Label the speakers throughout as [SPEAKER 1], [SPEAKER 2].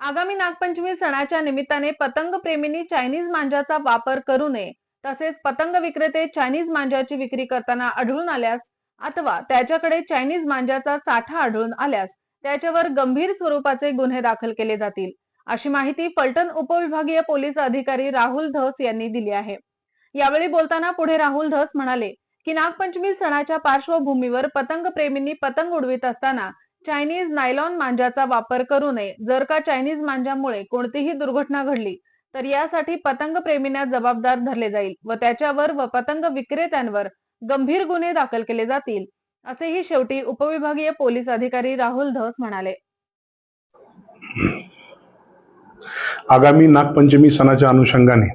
[SPEAKER 1] आगामी नागपंचमी सणाच्या निमित्ताने पतंग प्रेमींनी चायनीज मांजाचा वापर करू नये. तसेच पतंग विक्रेते चायनीज मांजाची विक्री करताना आढळून आल्यास अथवा त्याच्याकडे चायनीज मांजाचा साठा आढळून आल्यास त्याच्यावर गंभीर स्वरूपाचे गुन्हे दाखल केले जातील अशी माहिती फलटण उपविभागीय पोलीस अधिकारी राहुल धस यांनी दिली आहे. यावेळी बोलताना पुढे राहुल धस म्हणाले की नागपंचमी सणाच्या पार्श्वभूमीवर पतंग प्रेमींनी पतंग उडवीत असताना चायनीज नायलॉन मांजाचा वापर करू नये. जर का चायनीज मांजामुळे कोणतीही दुर्घटना घडली तर यासाठी पतंग प्रेमींना जबाबदार धरले जाईल व त्याच्यावर व पतंग विक्रेत्यांवर गंभीर गुन्हे दाखल केले जातील असेही शेवटी उपविभागीय पोलीस अधिकारी राहुल धस म्हणाले.
[SPEAKER 2] आगामी नागपंचमी सणाच्या अनुषंगाने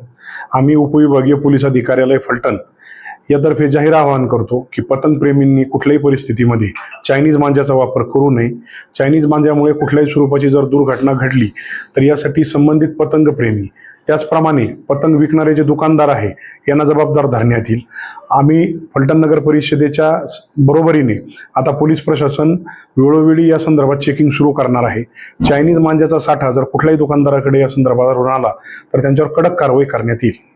[SPEAKER 2] आम्ही उपविभागीय पोलीस अधिकार्यालय फलटण यातर्फे जाहीर आवाहन करतो की पतंगप्रेमींनी कुठल्याही परिस्थितीमध्ये चायनीज मांजाचा वापर करू नये. चायनीज मांजामुळे कुठल्याही स्वरूपाची जर दुर्घटना घडली तर यासाठी संबंधित पतंगप्रेमी त्याचप्रमाणे पतंग विकणारे जे दुकानदार आहे यांना जबाबदार धरण्यात येईल. आम्ही फलटण नगर परिषदेच्या बरोबरीने आता पोलीस प्रशासन वेळोवेळी या संदर्भात चेकिंग सुरू करणार आहे. चायनीज मांजाचा साठा जर कुठल्याही दुकानदाराकडे या संदर्भात आला तर त्यांच्यावर कडक कारवाई करण्यात येईल.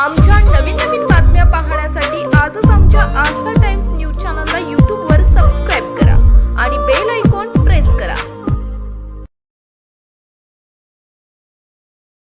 [SPEAKER 3] आमच्या नवीन नवीन बातम्या पाहण्यासाठी आजच आमच्या आस्था टाइम्स